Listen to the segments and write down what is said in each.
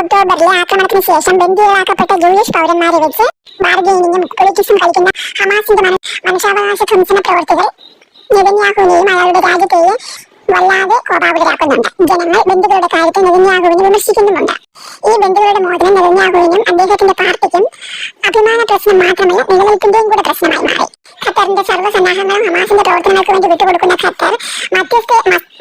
ഒക്ടോബറിലെ ആക്രമണത്തിന് ശേഷം ബന്ദികളാക്കപ്പെട്ട ജൂയിഷ് പൗരന്മാരെ വെച്ച് ബാർഗെയിനിങ്ങും പൊളിറ്റിക്സും കളിക്കുന്ന ഹമാസിന്റെ മന- മനുഷ്യാവകാശ ധ്വംസന പ്രവർത്തികൾ നെതന്യാഹുവിനെയും അയാളുടെ രാജ്യത്തെയും വല്ലാതെ കോപാകുലരാക്കുന്നുണ്ട്. ജനങ്ങൾ ബന്ധുക്കളുടെ കാര്യത്തിൽ നെതന്യാഹുവിനെ വിമർശിക്കുന്നുമുണ്ട്. ഈ ബന്ധുക്കളുടെ മോചനം നെതന്യാഹുവിനും അദ്ദേഹത്തിന്റെ പാർട്ടിക്കും അഭിമാന പ്രശ്നം മാത്രമല്ല നിലനിൽപ്പിന്റെയും കൂടെ പ്രശ്നമായി മാറി. ഖത്തറിന്റെ സർവസന്നാഹങ്ങളും ഹമാസിന്റെ പ്രവർത്തനങ്ങൾക്ക് വേണ്ടി വിട്ടുകൊടുക്കുന്ന ഖത്തർ മധ്യസ്ഥ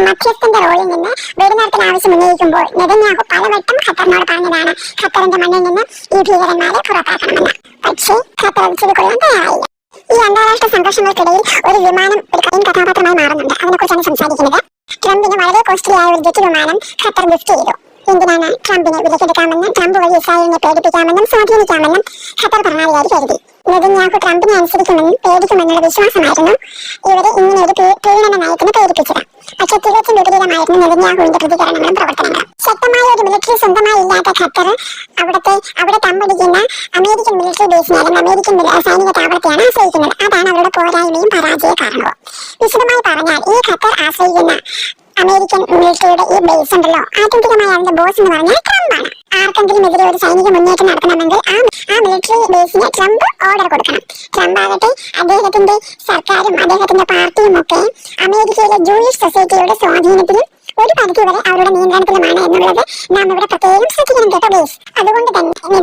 മധ്യസ്ഥന്റെ റോളിൽ നിന്ന് വെടിനിർത്തൽ ആവശ്യം ഉന്നയിക്കുമ്പോൾ നെതന്യാഹു പലവട്ടം ഖത്തറിനോട് പറഞ്ഞതാണ് ഖത്തറിന്റെ മണ്ണിൽ നിന്ന് ഈ ഭീകരന്മാരെ പുറത്താക്കണമെന്ന്. പക്ഷേ ഖത്തർ അത് ചെവിക്കൊള്ളാൻ തയ്യാറായില്ല. ഈ അന്താരാഷ്ട്ര സംഘർഷങ്ങൾക്കിടയിൽ ഒരു വിമാനം ഒരു കൈൻ കഥാപാത്രമായി മാറുന്നുണ്ട്. അതിനെക്കുറിച്ചാണ് സംസാരിക്കുന്നത്. ട്രംപിന് വളരെ കോസ്റ്റ്ലി ആയ ഒരു ജെറ്റ് വിമാനം ഖത്തർ ഗിഫ്റ്റ് ചെയ്തു. എന്തിനാണ് ട്രംപിനെ വിലക്കെടുക്കാമെന്നും ട്രംപ് വഴി ഇസ്രായേലിനെ പേടിപ്പിക്കാമെന്നും സ്വാധീനിക്കാമെന്നും ഖത്തർ ഭരണാധികാരി കരുതി. നെതന്യാഹു ട്രംപിനെ അനുസരിക്കുമെന്നും പേടിക്കുമെന്നുള്ള വിശ്വാസമായിരുന്നു. ഇവരെ ഇങ്ങനെ ഒരു പ്രീണന നയത്തിന് പ്രേരിപ്പിച്ചത് പക്ഷെ തികച്ചും വിപരീതമായിരുന്നു നെതന്യാഹുവിന്റെ പ്രതികരണങ്ങളും പ്രവർത്തനങ്ങളും. ശക്തമായ ഒരു മിലിറ്ററി സ്വന്തമായി ഇല്ലാത്ത ഖത്തർ അവിടുത്തെ അവിടെ തമ്പടിക്കുന്ന അമേരിക്കൻ മിലിറ്ററി ബേസിനെയും അമേരിക്കൻ സൈനിക താവളത്തെയാണ് ആശ്രയിക്കുന്നത്. അതാണ് അവരുടെ പോരായ്മയും പരാജയ കാരണവും. വിശദമായി പറഞ്ഞാൽ ഈ ഖത്തർ ആശ്രയിക്കുന്ന അമേരിക്കൻ മിലിറ്ററിയുടെ ഈ ബേസ് ഉണ്ടല്ലോ. ആത്യന്തികമായി അതിന്റെ ബോസ് എന്ന് പറഞ്ഞാൽ ട്രംപാണ്. ആർക്കെങ്കിലും എതിരെ ഒരു സൈനിക മുന്നേറ്റം നടത്തണമെങ്കിൽ മിലിറ്ററി ബേസിന് ട്രംപ് ഓർഡർ കൊടുക്കണം. ട്രംപ് ആകട്ടെ അദ്ദേഹത്തിന്റെ സർക്കാരും അദ്ദേഹത്തിന്റെ പാർട്ടിയും ഒക്കെ അമേരിക്കയിലെ ജൂയിഷ് സൊസൈറ്റിയുടെ സ്വാധീനത്തിലും ഒരു പരിധി വരെ അവരുടെ നിയന്ത്രണത്തിലുമാണ് എന്നുള്ളത് നാം ഇവിടെ പ്രത്യേകം ശ്രദ്ധിക്കണം കേട്ടോ ബേസ് അതുകൊണ്ട് തന്നെ